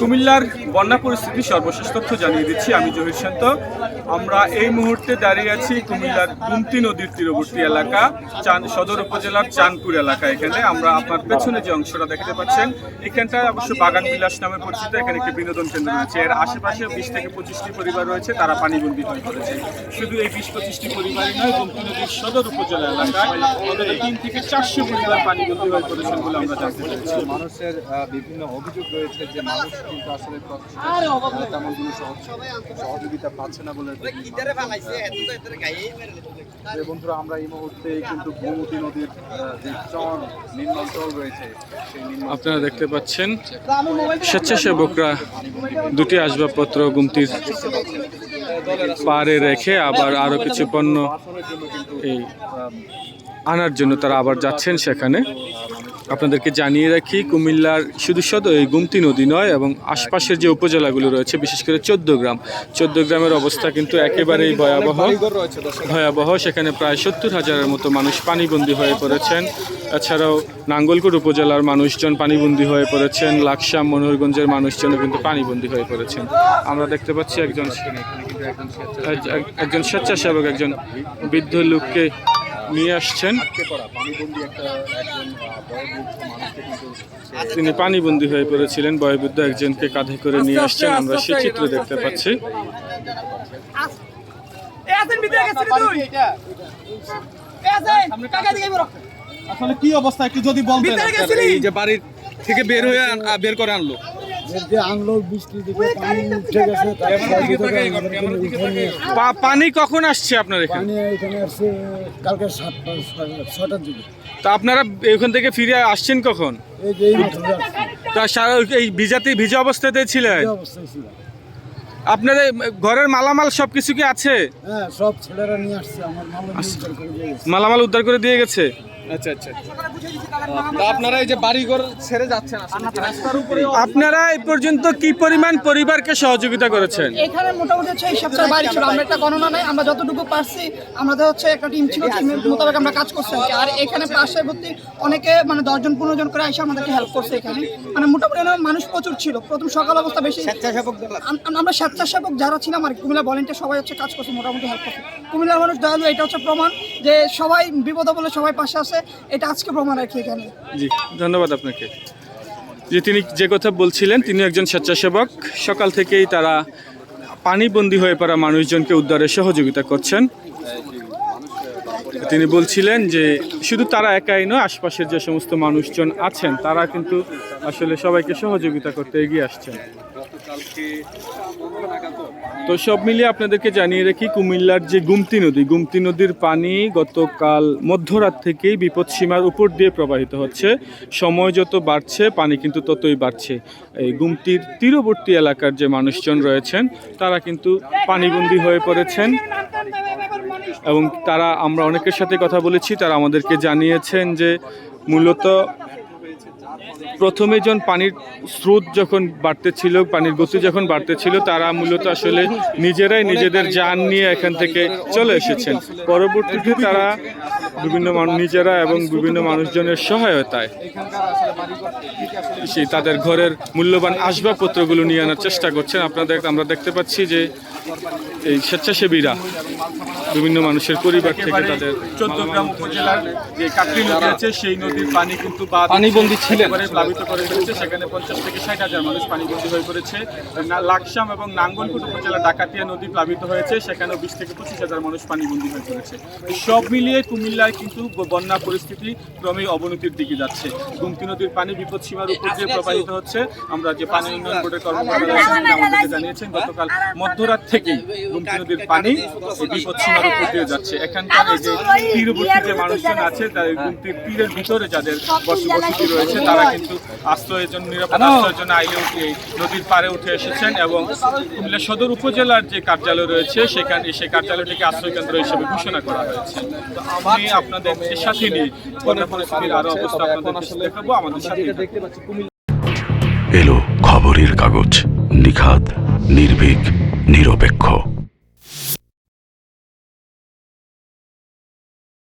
কুমিল্লার বন্যা পরিস্থিতি সর্বশেষ তথ্য জানিয়ে দিচ্ছি। আমি জহির শান্ত। আমরা এই মুহূর্তে দাঁড়িয়ে আছি কুমিল্লার গুমতি নদীর তীরবর্তী এলাকা, চান সদর উপজেলার চাঁদপুর এলাকা এখানে। আমরা আপনার পেছনে যে অংশটা দেখতে পাচ্ছেন, এখানটায় অবশ্য বাগান বিলাস নামে পরিচিত। এখানে একটি বিনোদন কেন্দ্র রয়েছে। এর আশেপাশে বিশ থেকে পঁচিশটি পরিবার রয়েছে, তারা পানিবন্দী হয়ে পড়েছে শুধু এই বিশ পঁচিশটি পরিবারই নয়, গুমতি নদীর সদর উপজেলা এলাকায় তিন থেকে চারশো পরিবার পানিবন্দী হয়ে পড়েছেন বলে আমরা জানতে পেরেছি মানুষের বিভিন্ন অভিযোগ রয়েছে যে মানুষ কিন্তু আসলে তেমন কোনো সহযোগিতা পাচ্ছে না বলে বন্ধুরা আমরা এই মুহূর্তে কিন্তু গোমতী নদীর যে চর নিম্নাঞ্চল রয়েছে আপনারা দেখতে পাচ্ছেন স্বেচ্ছাসেবকরা দুটি আসবাবপত্র গুমতির পারে রেখে আবার আরও কিছু পণ্য এই আনার জন্য তারা আবার যাচ্ছেন সেখানে। আপনাদেরকে জানিয়ে রাখি, কুমিল্লার শুধু সদর এই গুমতি নদী নয় এবং আশপাশের যে উপজেলাগুলো রয়েছে, বিশেষ করে চোদ্দ গ্রাম, চোদ্দ গ্রামের অবস্থা কিন্তু একেবারেই ভয়াবহ। ভয়াবহ, সেখানে প্রায় সত্তর হাজারের মতো মানুষ পানিবন্দী হয়ে পড়েছেন। এছাড়াও নাঙ্গলকোট উপজেলার মানুষজন পানিবন্দী হয়ে পড়েছেন, লাকসাম, মনোহরগঞ্জের মানুষজনও কিন্তু পানিবন্দী হয়ে পড়েছেন। আমরা দেখতে পাচ্ছি একজন এক- এক- একজন স্বেচ্ছাসেবক, একজন বৃদ্ধ লোককে নিয়ে আসছেন। তিনি পানিবন্দী হয়ে পড়েছিলেন বয়বৃদ্ধ একজনকে কাঁধে করে নিয়ে আসছেন আমরা সেই চিত্র দেখতে পাচ্ছি। আসলে কি অবস্থা একটু যদি বলতেন। ভিতরে এই যে বাড়ির থেকে বের হয়ে আন- বের করে আনলো। যে আনলো বৃষ্টি দিকে পানি উঠে গেছে কখন আসছে আপনার এখানে? পানি এখানে আসছে কালকে সাতটা ছটার দিকে। তা আপনারা এখান থেকে ফিরে আসছেন কখন। তা সারা এই ভিজাতে ভিজা অবস্থাতে ছিলেন? আপনাদের ঘরের মালামাল সব কিছু কি আছে? হ্যাঁ সব ছেলেরা নিয়ে আসছে আমার মালামাল উদ্ধার করে দিয়ে গেছে? আচ্ছা আচ্ছা। আপনারা এই যে বাড়িঘর ছেড়ে যাচ্ছেন রাস্তার উপরে আপনারা এই পর্যন্ত কি পরিমাণ পরিবারকে সহযোগিতা করেছেন? এখানে মোটামুটি হচ্ছে এই সপ্তাহে বাড়ি ছিল আমরা একটা গণনা নাই আমরা যতটুকু পারছি আমাদের হচ্ছে একটা টিম ছিল টিমের মোতাবেক আমরা কাজ করছি আর এখানে পাশে ভর্তি অনেকে মানে দশজন পনেরো জন করে এসে আমাদেরকে হেল্প করছে এখানে। মানে মোটামুটি মানুষ প্রচুর ছিল প্রথম সকাল অবস্থা বেশি। আম- আমরা স্বেচ্ছাসেবক যারা ছিলাম আর কুমিল্লা ভলেন্টিয়ার সবাই হচ্ছে কাজ করছে মোটামুটি হেল্প করছে। কুমিল্লার মানুষ দয়ালু এটা হচ্ছে প্রমাণ যে সবাই বিপদ বলে সবাই পাশে আছে এটা আজকে প্রমাণ কি এখানে। জি, ধন্যবাদ আপনাকে। যে তিনি যে কথা বলছিলেন তিনি একজন স্বেচ্ছাসেবক। সকাল থেকেই তারা পানিবন্দী হয়ে পড়া মানুষজনকে উদ্ধারে সহযোগিতা করছেন। তিনি বলছিলেন যে, শুধু তারা একাই নয়, আশপাশের যে সমস্ত মানুষজন আছেন, তারা কিন্তু আসলে সবাইকে সহযোগিতা করতে এগিয়ে আসছেন। তো সব মিলিয়ে আপনাদেরকে জানিয়ে রাখি, কুমিল্লার যে গুমতি নদী, গুমতি নদীর পানি গতকাল মধ্যরাত থেকেই বিপদসীমার উপর দিয়ে প্রবাহিত হচ্ছে। সময় যত বাড়ছে, পানি কিন্তু ততই বাড়ছে। এই গুমতির তীরবর্তী এলাকার যে মানুষজন রয়েছেন, তারা কিন্তু পানিবন্দী হয়ে পড়েছেন এবং তারা, আমরা অনেকের সাথে কথা বলেছি, তারা আমাদেরকে জানিয়েছেন যে মূলত প্রথমে যখন পানির স্রোত যখন বাড়তে ছিল পানির গতি যখন বাড়তে ছিল তারা মূলত আসলে নিজেরাই নিজেদের যান নিয়ে এখান থেকে চলে এসেছেন। পরবর্তীতে তারা বিভিন্ন নিজেরা এবং বিভিন্ন মানুষজনের সহায়তায় সেই তাদের ঘরের মূল্যবান আসবাবপত্রগুলো নিয়ে আনার চেষ্টা করছেন। আপনাদের, আমরা দেখতে পাচ্ছি যে এই স্বেচ্ছাসেবীরা বিভিন্ন মানুষের পরিবার থেকে তাদের চোদ্দ গ্রাম উপজেলার যে কাকরি নদী আছে সেই নদীর পানি কিন্তু পানিবন্দী ছিলেন। প্লাবিত করে ফেলেছে। সেখানে পঞ্চাশ থেকে ষাট হাজার মানুষ পানিবন্দী হয়ে পড়েছে। লাকসাম এবং নাঙ্গলকোট উপজেলা ডাকাতিয়া নদী প্লাবিত হয়েছে। সেখানেও বিশ থেকে পঁচিশ হাজার মানুষ পানিবন্দী হয়ে পড়েছে। সব মিলিয়ে কুমিল্লায় কিন্তু বন্যা পরিস্থিতি ক্রমেই অবনতির দিকে যাচ্ছে। গুমতি নদীর পানি বিপদ সীমার উপর দিয়ে প্রবাহিত হচ্ছে। আমরা যে পানি উন্নয়ন বোর্ডের কর্মকর্তারা আমাদেরকে জানিয়েছেন গতকাল মধ্যরাত থেকেই গুমতি নদীর পানি বিপদ উপর দিয়ে যাচ্ছে। এখানকার যে তীরবর্তী যে মানুষজন আছে তাদের গুমতির তীরের ভিতরে যাদের বস- বসতি রয়েছে তারা কিন্তু আশ্রয়ের জন্য নিরাপদ আশ্রয়ের জন্য আইলে উঠে এই নদীর পাড়ে উঠে এসেছেন এবং কুমিল্লা সদর উপজেলার যে কার্যালয় রয়েছে সেখানে সেই কার্যালয়টিকে আশ্রয় কেন্দ্র হিসেবে ঘোষণা করা হয়েছে। তো আমি আপনাদের সাথে নিয়ে বন্যা পরিস্থিতির আরও অবস্থা আপনাদের দেখাবো। আমাদের সাথে এলো খবরের কাগজ নিখাত নির্ভীক নিরপেক্ষ।